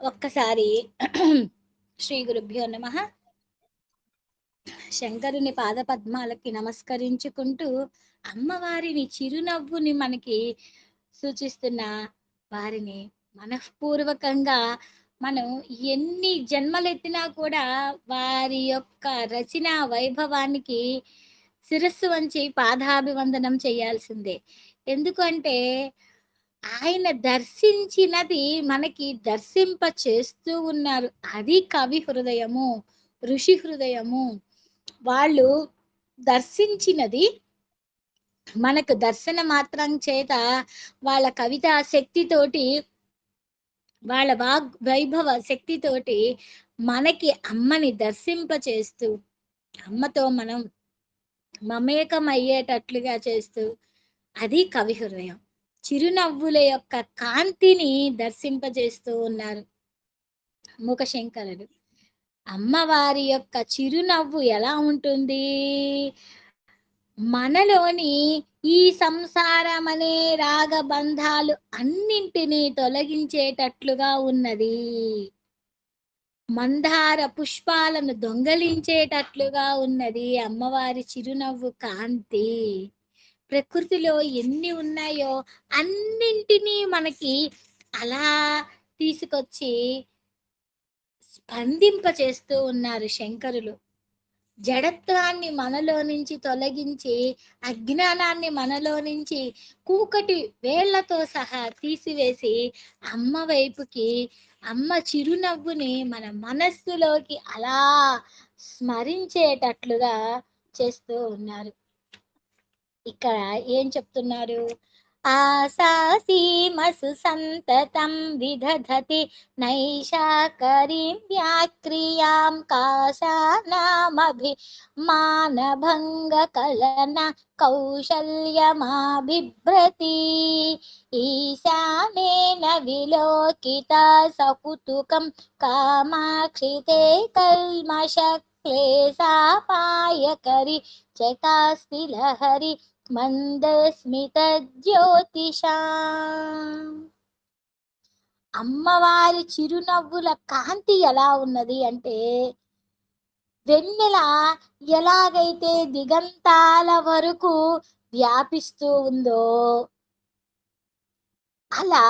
ఒక్కసారి శ్రీ గురుభ్యో నమ. శంకరుని పాద పద్మాలకి నమస్కరించుకుంటూ అమ్మవారిని చిరునవ్వుని మనకి సూచిస్తున్న వారిని మనఃపూర్వకంగా మనం ఎన్ని జన్మలెత్తినా కూడా వారి యొక్క రచన వైభవానికి శిరస్సు వంచి పాదాభివందనం చేయాల్సిందే. ఎందుకంటే ఆయన దర్శించినది మనకి దర్శింప చేస్తూ ఉన్నారు. అది కవి హృదయము ఋషి హృదయము. వాళ్ళు దర్శించినది మనకు దర్శన మాత్రం చేత వాళ్ళ కవితా శక్తితోటి వాళ్ళ వాగ్ వైభవ శక్తితోటి మనకి అమ్మని దర్శింప చేస్తూ అమ్మతో మనం మమేకం అయ్యేటట్లుగా చేస్తూ అది కవి హృదయం. చిరునవ్వుల యొక్క కాంతిని దర్శింపజేస్తూ ఉన్నారు ముఖశంకరుడు అమ్మవారి యొక్క చిరునవ్వు ఎలా ఉంటుంది? మనలోని ఈ సంసారం అనే రాగబంధాలు అన్నింటినీ తొలగించేటట్లుగా ఉన్నది. మందార పుష్పాలను దొంగలించేటట్లుగా ఉన్నది అమ్మవారి చిరునవ్వు కాంతి. ప్రకృతిలో ఎన్ని ఉన్నాయో అన్నింటినీ మనకి అలా తీసుకొచ్చి స్పందింప చేస్తూ ఉన్నారు శంకరులు. జడత్వాన్ని మనలో నుంచి తొలగించి అజ్ఞానాన్ని మనలో నుంచి కూకటి వేళ్ళతో సహా తీసివేసి అమ్మ వైపుకి అమ్మ చిరునవ్వుని మన మనస్సులోకి అలా స్మరించేటట్లుగా చేస్తూ ఉన్నారు. ఇక్కడ ఏం చెప్తున్నారు? ఆసాసీమసు సంతతం విదధతి నైషాకరీం వ్యాక్రియాం కాశానామభి మానభంగ కలన కౌశల్యమాభిభ్రతి ఈశానేన విలోకిత సకుతుకం కామాక్షితే కల్మష క్లేశాపాయకరి చకాస్తి లహరి మందస్మిత అమ్మవారి చిరునవ్వుల కాంతి ఎలా ఉన్నది అంటే వెన్నెల ఎలాగైతే దిగంతాల వరకు వ్యాపిస్తూ ఉందో అలా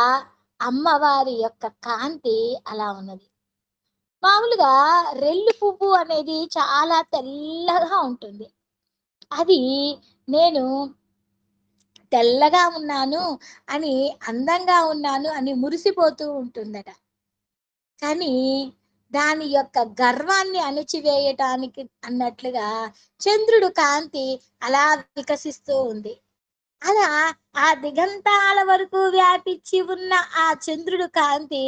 అమ్మవారి యొక్క కాంతి అలా ఉన్నది. మామూలుగా రెల్లు పువ్వు అనేది చాలా తెల్లగా ఉంటుంది. అది నేను తెల్లగా ఉన్నాను అని అందంగా ఉన్నాను అని మురిసిపోతూ ఉంటుందట. కానీ దాని యొక్క గర్వాన్ని అణిచివేయటానికి అన్నట్లుగా చంద్రుడు కాంతి అలా వికసిస్తూ ఉంది. అలా ఆ దిగంతాల వరకు వ్యాపించి ఉన్న ఆ చంద్రుడు కాంతి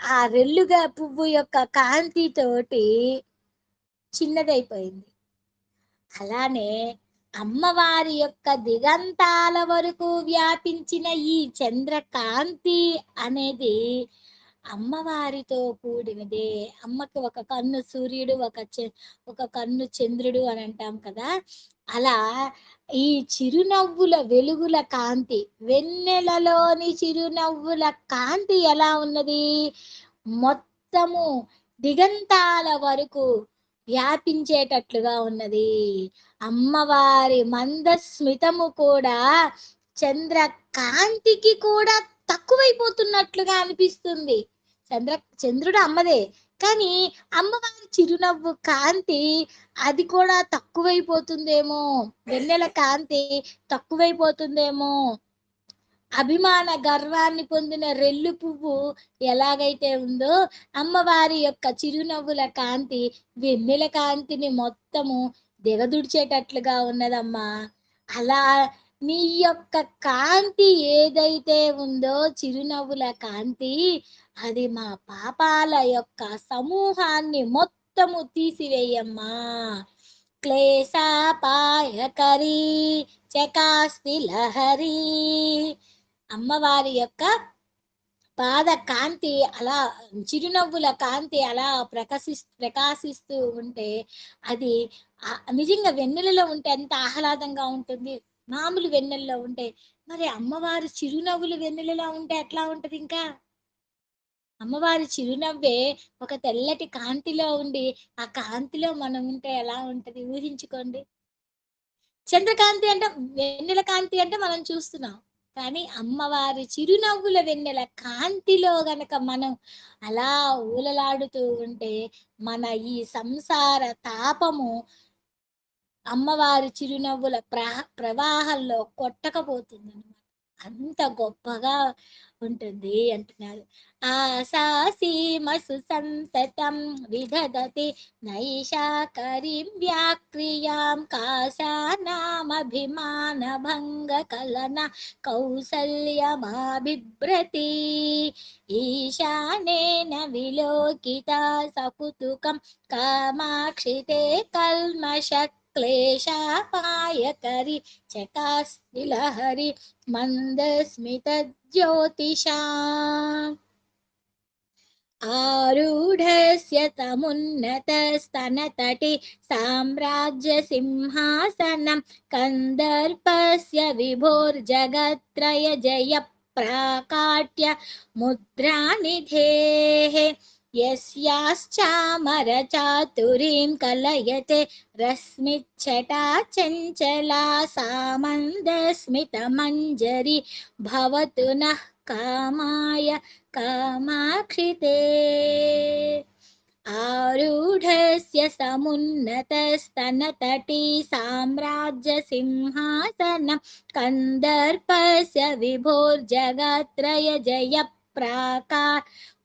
ఆ రెల్లుగా పువ్వు యొక్క కాంతితోటి చిన్నదైపోయింది. అలానే అమ్మవారి యొక్క దిగంతాల వరకు వ్యాపించిన ఈ చంద్రకాంతి అనేది అమ్మవారితో కూడినదే. అమ్మకి ఒక కన్ను సూర్యుడు ఒక ఒక కన్ను చంద్రుడు అని అంటాం కదా. అలా ఈ చిరునవ్వుల వెలుగుల కాంతి వెన్నెలలోని చిరునవ్వుల కాంతి ఎలా ఉన్నది? మొత్తము దిగంతాల వరకు వ్యాపించేటట్లుగా ఉన్నది. అమ్మవారి మందస్మితము కూడా చంద్ర కాంతికి కూడా తక్కువైపోతున్నట్లుగా అనిపిస్తుంది. చంద్ర చంద్రుడు అమ్మదే కానీ అమ్మవారి చిరునవ్వు కాంతి అది కూడా తక్కువైపోతుందేమో. వెన్నెల కాంతి తక్కువైపోతుందేమో. అభిమాన గర్వాన్ని పొందిన రెల్లు పువ్వు ఎలాగైతే ఉందో అమ్మవారి యొక్క చిరునవ్వుల కాంతి వెన్నెల కాంతిని మొత్తము దిగదుడిచేటట్లుగా ఉన్నదమ్మా. అలా నీ యొక్క కాంతి ఏదైతే ఉందో చిరునవ్వుల కాంతి అది మా పాపాల యొక్క సమూహాన్ని మొత్తము తీసివేయమ్మా. క్లేశాపాయకరీ చకాస్తి లహరి అమ్మవారి యొక్క పాద కాంతి అలా చిరునవ్వుల కాంతి అలా ప్రకాశి ప్రకాశిస్తూ ఉంటే అది నిజంగా వెన్నెలలో ఉంటే ఎంత ఆహ్లాదంగా ఉంటుంది. మామూలు వెన్నెల్లో ఉంటే మరి అమ్మవారి చిరునవ్వులు వెన్నెలలో ఉంటే ఎట్లా ఉంటది ఇంకా? అమ్మవారి చిరునవ్వే ఒక తెల్లటి కాంతిలో ఉండి ఆ కాంతిలో మనం ఉంటే ఎలా ఉంటది? ఊహించుకోండి. చంద్రకాంతి అంటే వెన్నెల కాంతి అంటే మనం చూస్తున్నాం. కానీ అమ్మవారి చిరునవ్వుల వెన్నెల కాంతిలో గనక మనం అలా ఊలలాడుతూ ఉంటే మన ఈ సంసార తాపము అమ్మవారి చిరునవ్వుల ప్రవాహంలో కొట్టకపోతుంది అంత గొప్పగా ఉంటుంది అంటున్నారు ఆశాసీమసు సంతతం విదదతి నైషాకరీం వ్యాక్రియాం కాశానామభిమాన భంగ కలన కౌసల్యమాభిభ్రతి. ఈశానేన విలోకిత సకుతుకం కామాక్షితే కల్మష క్లేశాపాయకరి చకాస్తిలహరి మందస్మిత జ్యోతిషా ఆరూఢస్య తమున్నతస్తనతటి సామ్రాజ్యసింహాసనం కందర్పస్య విభోర్జగత్రయ జయ ప్రాకాట్య ముద్రానిధేः यस्याश्चामरचातुरीं कलयते रश्मिच्छटा चञ्चला सामन्दस्मितमञ्जरी भवतु नः कामाय कामाक्षिते आरूढस्य समुन्नतस्तनतटी साम्राज्यसिंहासनं कन्दर्पस्य विभोर्जगत्रय जय प्राका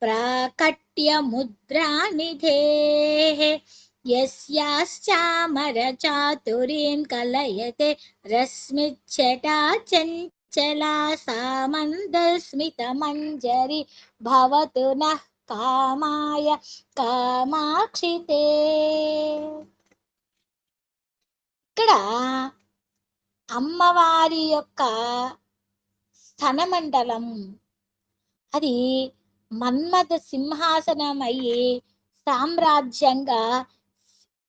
प्राकट्यमुद्रानिधेः यस्याश्चामरचातुरीं कलयते रश्मिच्छटा चञ्चला सामन्दस्मितमञ्जरी भवतु नः కామాయ కామాక్షితే ఇక్కడ అమ్మవారి యొక్క స్థనమండలం అది మన్మథ సింహాసనం అయ్యి సామ్రాజ్యంగా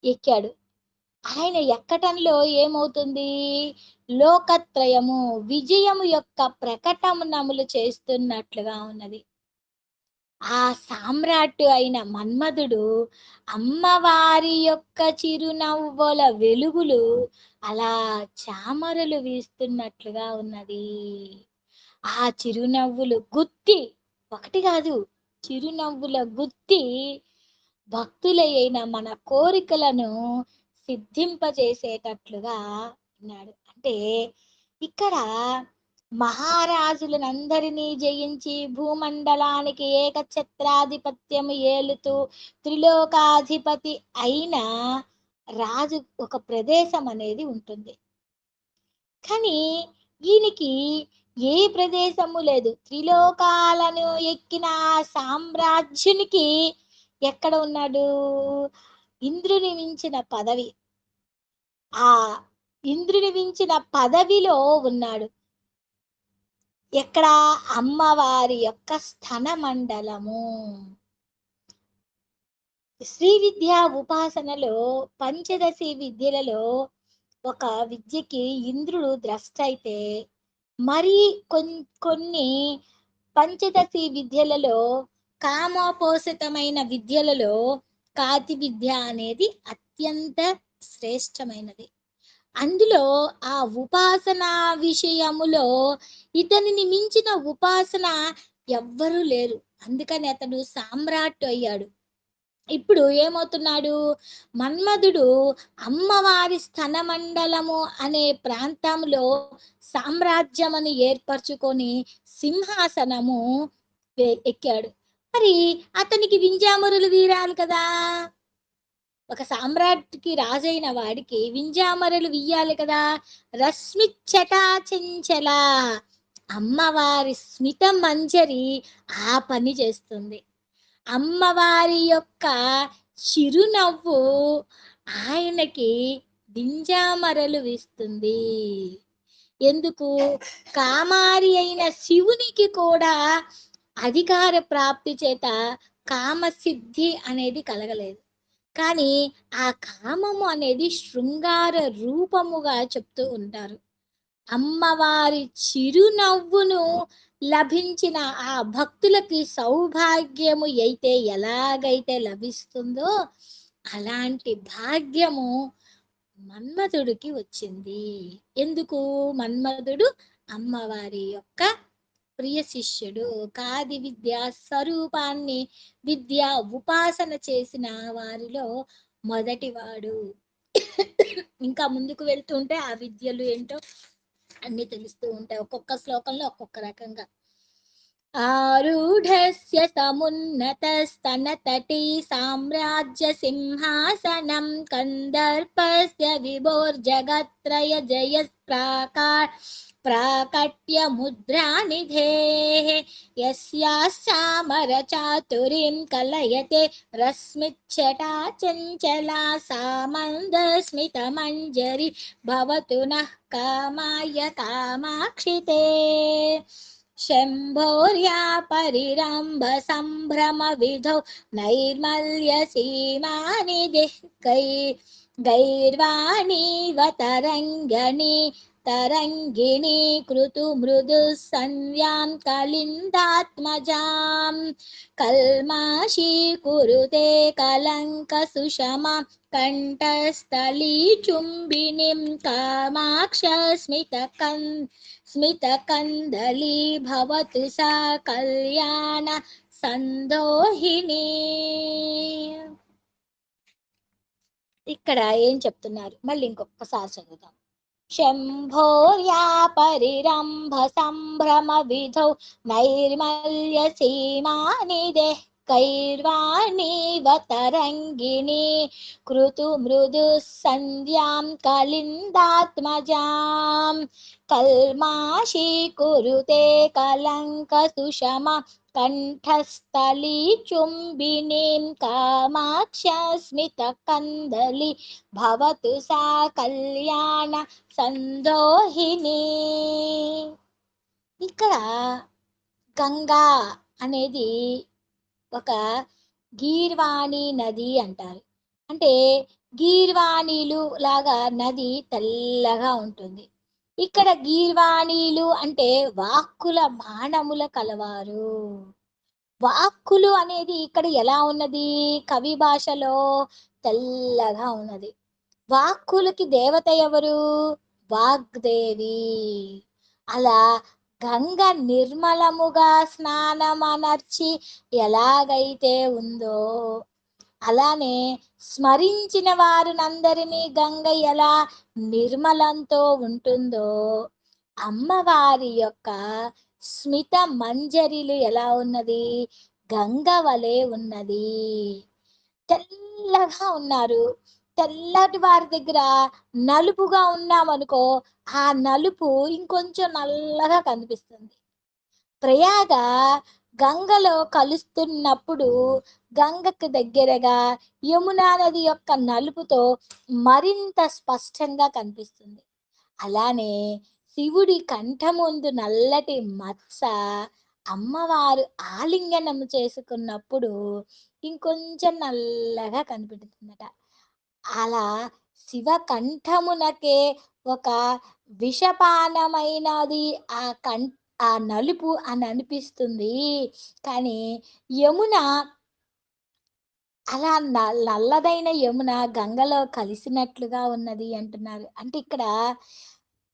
ఎక్కాడు. ఆయన ఎక్కటంలో ఏమవుతుంది? లోకత్రయము విజయము యొక్క ప్రకటనములు చేస్తున్నట్లుగా ఉన్నది. ఆ సామ్రాట్ అయిన మన్మధుడు అమ్మవారి యొక్క చిరునవ్వుల వెలుగులు అలా చామరలు వీస్తున్నట్లుగా ఉన్నది. ఆ చిరునవ్వులు గుత్తి ఒకటి కాదు చిరునవ్వుల గుత్తి భక్తులైన మన కోరికలను సిద్ధింపజేసేటట్లుగా ఉన్నాడు అంటే ఇక్కడ మహారాజులనందరినీ జయించి భూమండలానికి ఏకఛత్రాధిపత్యము ఏలుతూ త్రిలోకాధిపతి అయిన రాజు ఒక ప్రదేశం అనేది ఉంటుంది. కానీ ఈయనకి ఏ ప్రదేశము లేదు. త్రిలోకాలను ఎక్కిన సామ్రాజ్యునికి ఎక్కడ ఉన్నాడు? ఇంద్రుని మించిన పదవి. ఆ ఇంద్రుని మించిన పదవిలో ఉన్నాడు. ఎక్కడ? అమ్మవారి యొక్క స్థన మండలము. శ్రీ విద్య ఉపాసనలో పంచదశి విద్యలలో ఒక విద్యకి ఇంద్రుడు ద్రష్ట అయితే మరి కొన్ని పంచదశి విద్యలలో కామోపోసితమైన విద్యలలో కాతి విద్య అనేది అత్యంత శ్రేష్టమైనది. అందులో ఆ ఉపాసన విషయములో ఇతనిని మించిన ఉపాసన ఎవ్వరూ లేరు. అందుకని అతడు సామ్రాట్ అయ్యాడు. ఇప్పుడు ఏమవుతున్నాడు? మన్మధుడు అమ్మవారి స్థనమండలము అనే ప్రాంతంలో సామ్రాజ్యమును ఏర్పరచుకొని సింహాసనము ఎక్కాడు. మరి అతనికి వింజామరులు వీరాలి కదా! ఒక సామ్రాట్కి రాజైన వాడికి వింజామరులు వియ్యాలి కదా! రశ్మిచ్చటా చెంచల! అమ్మవారి స్మిత మంజరి ఆ పని చేస్తుంది. అమ్మవారి యొక్క చిరునవ్వు ఆయనకి దింజామరలు వీస్తుంది. ఎందుకు? కామారి అయిన శివునికి కూడా అధికార ప్రాప్తి చేత కామసిద్ధి అనేది కలగలేదు. కానీ ఆ కామము అనేది శృంగార రూపముగా చెప్తూ ఉంటారు. అమ్మవారి చిరునవ్వును లభించిన ఆ భక్తులకి సౌభాగ్యము అయితే ఎలాగైతే లభిస్తుందో అలాంటి భాగ్యము మన్మధుడికి వచ్చింది. ఎందుకు? మన్మధుడు అమ్మవారి యొక్క ప్రియ శిష్యుడు. కాది విద్యా స్వరూపాన్ని విద్య ఉపాసన చేసిన వారిలో మొదటివాడు. ఇంకా ముందుకు వెళ్తుంటే ఆ విద్యలు ఏంటో అన్ని తెలుస్తూ ఉంటాయి. ఒక్కొక్క శ్లోకంలో ఒక్కొక్క రకంగా. ఆరూఢస్య సమున్నతస్తనతటీ సామ్రాజ్య సింహాసనం కందర్పస్య విభోర్జగత్రయ జయ प्राकट्यमुद्रानिधेः। यस्याश्चामरचातुरीं कलयते रश्मिच्छटा चञ्चला सा मन्दस्मितमञ्जरी भवतु नः कामाय कामाक्षिते। शम्भोर्या परिरम्भसम्भ्रमविधौ नैर्मल्यसीमानिधिः। गै गैर्वाणीव तरङ्गणी तरङ्गिणी कृतु मृदुः संज्ञां कलिन्दात्मजां कल्माशीकुरुते कलङ्कसुषमां कण्ठस्थलीचुम्बिनीं कामाक्षस्मितकन् स्मितकन्दली भवतु सा कल्याण సందోహిని ఇక్కడ ఏం చెప్తున్నారు మళ్ళీ ఇంకొకసారి చదువుతాం శంభోర్యా పరిరంభ సంభ్రమ విధౌ నైర్మల్య సీమాని కైర్వాణీవ తరంగిణి కృతు మృదు సంధ్యాం కలిందాత్మజాం కల్మాషీకురుతే కలంక సుషమ కంఠస్థలీ చుంబినీం కందలి భవతు సా కళ్యాణ సందోహిని ఇక్కడ గంగా అనేది ఒక గీర్వాణి నది అంటారు. అంటే గీర్వాణిలు లాగా నది తెల్లగా ఉంటుంది. ఇక్కడ గీర్వాణీలు అంటే వాక్కుల మానముల కలవారు. వాక్కులు అనేది ఇక్కడ ఎలా ఉన్నది? కవి భాషలో తెల్లగా ఉన్నది. వాక్కులకి దేవత ఎవరు? వాగ్దేవి. అలా గంగ నిర్మలముగా స్నానమనర్చి ఎలాగైతే ఉందో అలానే స్మరించిన వారినందరినీ గంగ ఎలా నిర్మలంతో ఉంటుందో అమ్మవారి యొక్క స్మిత మంజరిలు ఎలా ఉన్నది గంగ వలె ఉన్నది. తెల్లగా ఉన్నారు. తెల్లటి వారి దగ్గర నలుపుగా ఉన్నామనుకో ఆ నలుపు ఇంకొంచెం నల్లగా కనిపిస్తుంది. ప్రయాగ గంగలో కలుస్తున్నప్పుడు గంగకు దగ్గరగా యమునా నది యొక్క నలుపుతో మరింత స్పష్టంగా కనిపిస్తుంది. అలానే శివుడి కంఠముందు నల్లటి మత్స అమ్మవారు ఆలింగనం చేసుకున్నప్పుడు ఇంకొంచెం నల్లగా కనిపెడుతుందట అలా శివ కంఠమునకే ఒక విషపానమైనది ఆ కం ఆ నలుపు అని అనిపిస్తుంది. కానీ యమున అలా న- నల్లదైన యమున గంగలో కలిసినట్లుగా ఉన్నది అంటున్నారు. అంటే ఇక్కడ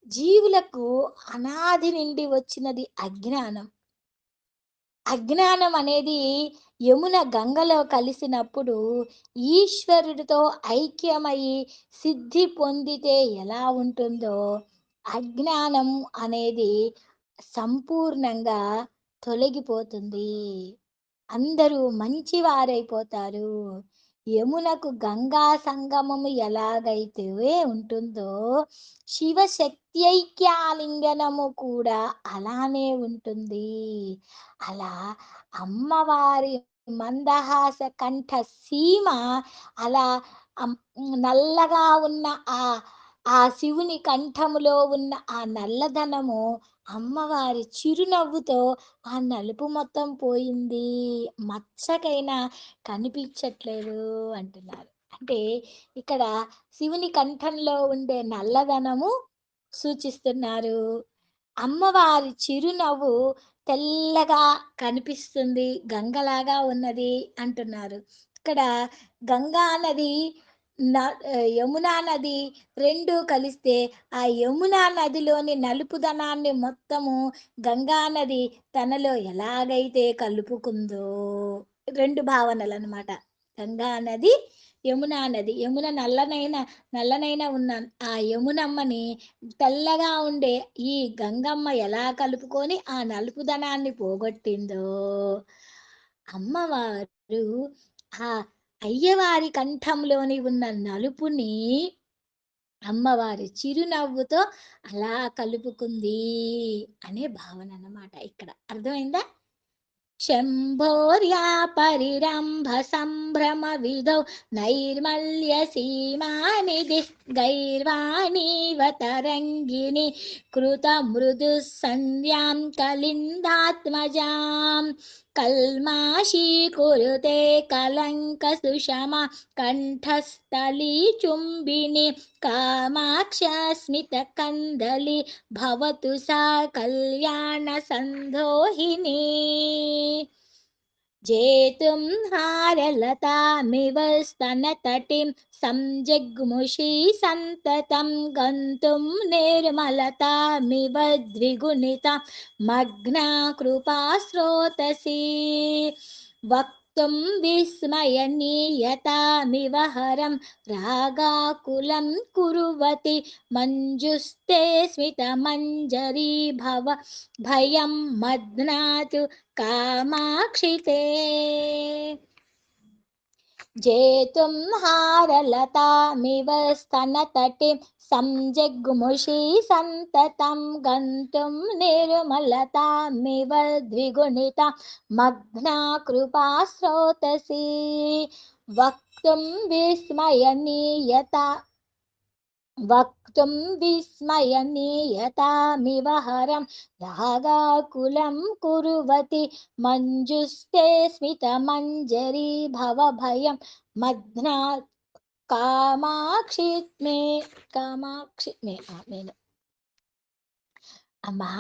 జీవులకు అనాది నుండి వచ్చినది అజ్ఞానం. అజ్ఞానం అనేది యమున గంగలో కలిసినప్పుడు ఈశ్వరుడితో ఐక్యమై సిద్ధి పొందితే ఎలా ఉంటుందో అజ్ఞానం అనేది సంపూర్ణంగా తొలగిపోతుంది. అందరూ మంచివారైపోతారు. యమునకు గంగా సంగమము ఎలాగైతే ఉంటుందో శివ ఐక్యాలింగనము కూడా అలానే ఉంటుంది. అలా అమ్మవారి మందహాస కంఠ సీమ అలా నల్లగా ఉన్న ఆ ఆ శివుని కంఠములో ఉన్న ఆ నల్లధనము అమ్మవారి చిరునవ్వుతో ఆ నలుపు మొత్తం పోయింది. మచ్చకైనా కనిపించట్లేదు అంటున్నారు. అంటే ఇక్కడ శివుని కంఠంలో ఉండే నల్లదనము సూచిస్తున్నారు. అమ్మవారి చిరునవ్వు తెల్లగా కనిపిస్తుంది. గంగలాగా ఉన్నది అంటున్నారు. ఇక్కడ గంగా నది యమునా నది రెండు కలిస్తే ఆ యమునా నదిలోని నలుపుదనాన్ని మొత్తము గంగా నది తనలో ఎలాగైతే కలుపుకుందో రెండు భావనలు అనమాట గంగా నది యమునా నది. యమున నల్లనైన నల్లనైన ఉన్న ఆ యమునమ్మని తెల్లగా ఉండే ఈ గంగమ్మ ఎలా కలుపుకొని ఆ నలుపుదనాన్ని పోగొట్టిందో అమ్మవారు ఆ అయ్యవారి కంఠంలోని ఉన్న నలుపుని అమ్మవారి చిరునవ్వుతో అలా కలుపుకుంది అనే భావన అన్నమాట ఇక్కడ. అర్థమైందా? శంభోర్యా పరిరంభ సంభ్రమ విధౌ నైర్మల్య సీమానిధి गैर्वाणीव तरङ्गिनि तरङ्गिणि कृतमृदुसन्ध्यां कलिन्दात्मजां कल्माशीकुरुते कलङ्कसुषमा कण्ठस्थली चुम्बिनि कामाक्षस्मितकन्दली भवतु सा कल्याणसन्धोहिनी। భవతు సా కళ్యాణ సంధోహిని జేతుం హారలతామివ స్తనతటిం సంజగ్ముషీ సంతతం గంతుం నిర్మలతామివ ద్విగుణిత మగ్నా కృపా స్రోతసి వక్తుం విస్మయనీయతామివ హరం రాగాకులం కురువతి మంజుస్తే స్మితమంజరీ భవ భయం మద్నాతు కామాక్షితే జేతుం హారలతామివ స్తనతటిం సంజగ్ముషీ సంతతం గంతుం నిర్మలతామివ ద్విగుణిత మగ్నా కృపా స్రోతసి వక్తుం విస్మయనీయత విస్మయనీయతామివ హరం రాగాకులం కురువతి మంజుస్తే స్మితమంజరీ భవభయం మధ్నా కామాక్షి మే కామాక్షి మే నేను అమ్మా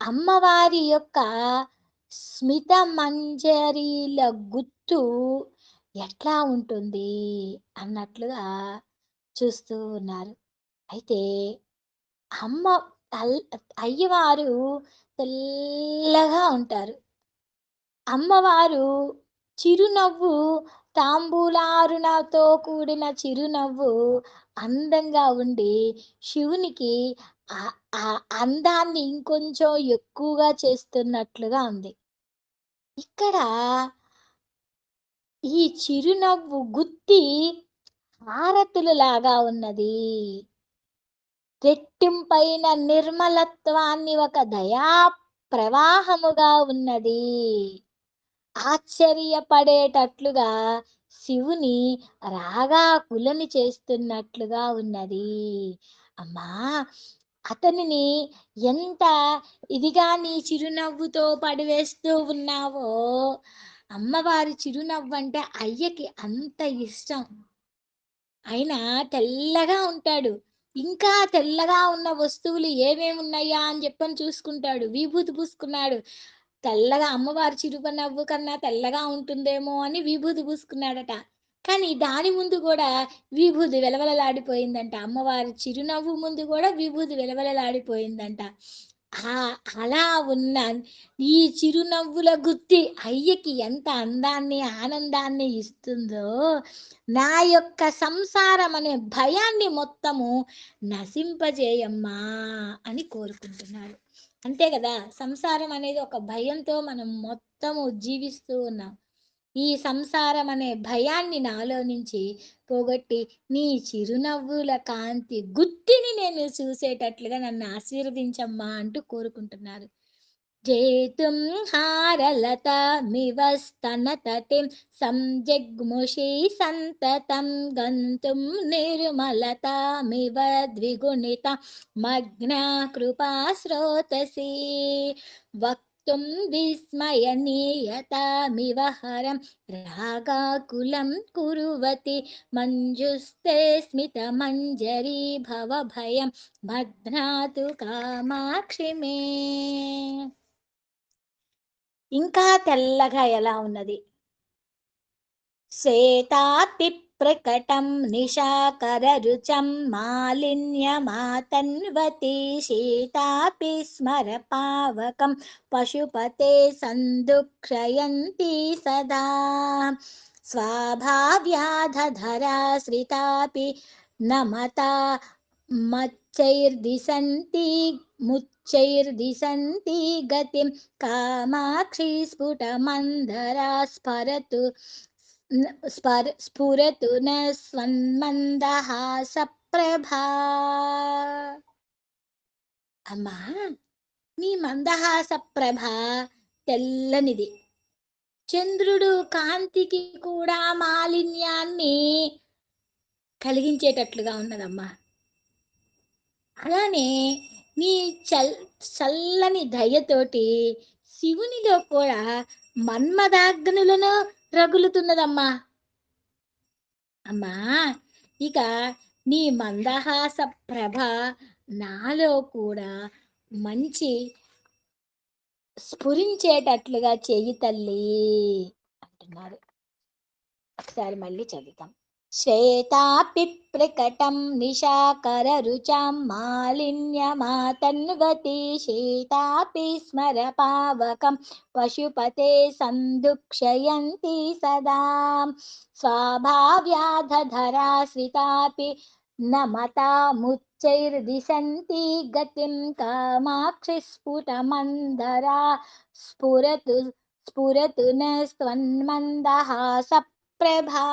అమ్మవారి యొక్క స్మిత మంజరీల గుత్తు ఎట్లా ఉంటుంది? అన్నట్లుగా చూస్తూ ఉన్నారు. అయితే అమ్మ అయ్యవారు తెల్లగా ఉంటారు. అమ్మవారు చిరునవ్వు తాంబూలారుణతో కూడిన చిరునవ్వు అందంగా ఉండి శివునికి ఆ అందాన్ని ఇంకొంచెం ఎక్కువగా చేస్తున్నట్లుగా ఉంది. ఇక్కడ ఈ చిరునవ్వు గుత్తి హారతులు లాగా ఉన్నది. రెట్టింపైన నిర్మలత్వాన్ని ఒక దయా ప్రవాహముగా ఉన్నది. ఆశ్చర్యపడేటట్లుగా శివుని రాగాకులని చేస్తున్నట్లుగా ఉన్నది. అమ్మా అతనిని ఎంత ఇదిగా నీ చిరునవ్వుతో పడివేస్తూ ఉన్నావో అమ్మవారి చిరునవ్వు అంటే అయ్యకి అంత ఇష్టం. ఆయన తెల్లగా ఉంటాడు. ఇంకా తెల్లగా ఉన్న వస్తువులు ఏమేమి ఉన్నాయా అని చెప్పని చూసుకుంటాడు. విభూతి పూసుకున్నాడు. తెల్లగా అమ్మవారు చిరుపనవ్వు కన్నా తెల్లగా ఉంటుందేమో అని విభూతి పూసుకున్నాడట. కానీ దాని ముందు కూడా విభూతి వెలవెలలాడిపోయిందంట. అమ్మవారి చిరునవ్వు ముందు కూడా విభూతి వెలవెలలాడిపోయిందంట. అలా ఉన్న ఈ చిరునవ్వుల గుత్తి అయ్యకి ఎంత అందాన్ని ఆనందాన్ని ఇస్తుందో నా యొక్క సంసారం అనే భయాన్ని మొత్తము నశింపజేయమ్మా అని కోరుకుంటున్నాడు. అంతే కదా? సంసారం అనేది ఒక భయంతో మనం మొత్తము జీవిస్తూ ఉన్నాం. ఈ సంసారం అనే భయాన్ని నాలో నుంచి పోగొట్టి నీ చిరునవ్వుల కాంతి గుత్తిని నేను చూసేటట్లుగా నన్ను ఆశీర్వదించమ్మా అంటూ కోరుకుంటున్నారు. జేతుం హారలత మివ స్తనతటిం సంజగ్ముషీ సంతతం గంతుం నిర్మలతామివ ద్విగుణిత మగ్నా కృపా త్వం విస్మయనీయతామివహరం రాగాకులం కురువతి మంజుస్తే స్మితమంజరీ భవభయం భద్రాతు కామాక్షి మే. ఇంకా తెల్లగా ఎలా ఉన్నది? శ్వేతాతి ప్రకటం నిశాకరరుచం మాలిన్యమాతన్వతి సీతాపి స్మర పావకం పశుపతే సందుక్షయంతి సదా స్వాభావ్యాధరాశ్రితాపి నమత మచ్చైర్దిశంతి ముచ్చైర్దిశంతి గతిం కామాక్షి స్ఫుటమందరా స్ఫరతు స్ఫర్ స్ఫురతు న స్వన్మందహాస ప్రభా అమ్మా నీ మందహాస ప్రభ తెల్లనిది. చంద్రుడు కాంతికి కూడా మాలిన్యాన్ని కలిగించేటట్లుగా ఉన్నదమ్మా. అలానే నీ చల్ చల్లని దయతోటి శివునిలో కూడా మన్మదాగ్నులను రగులుతున్నదమ్మా. అమ్మా ఇక నీ మందహాస ప్రభ నాలో కూడా మంచి స్ఫురించేటట్లుగా చెయ్యి తల్లి అంటున్నారు ఒకసారి మళ్ళీ చదువుతాం. శ్వేతాపి ప్రకటం నిశాకరరుచాం మాలిన్యమాతన్వతి శీతాపి స్మర పావకం పశుపతే సందుక్షయంతి సదా స్వాభావ్యాధరాశ్రితాపి నమతా ముచ్చైర్దిశంతి గతిం కామాక్షి స్ఫుటమందరా స్ఫురతు స్ఫురతు న స్వన్మందహాస ప్రభా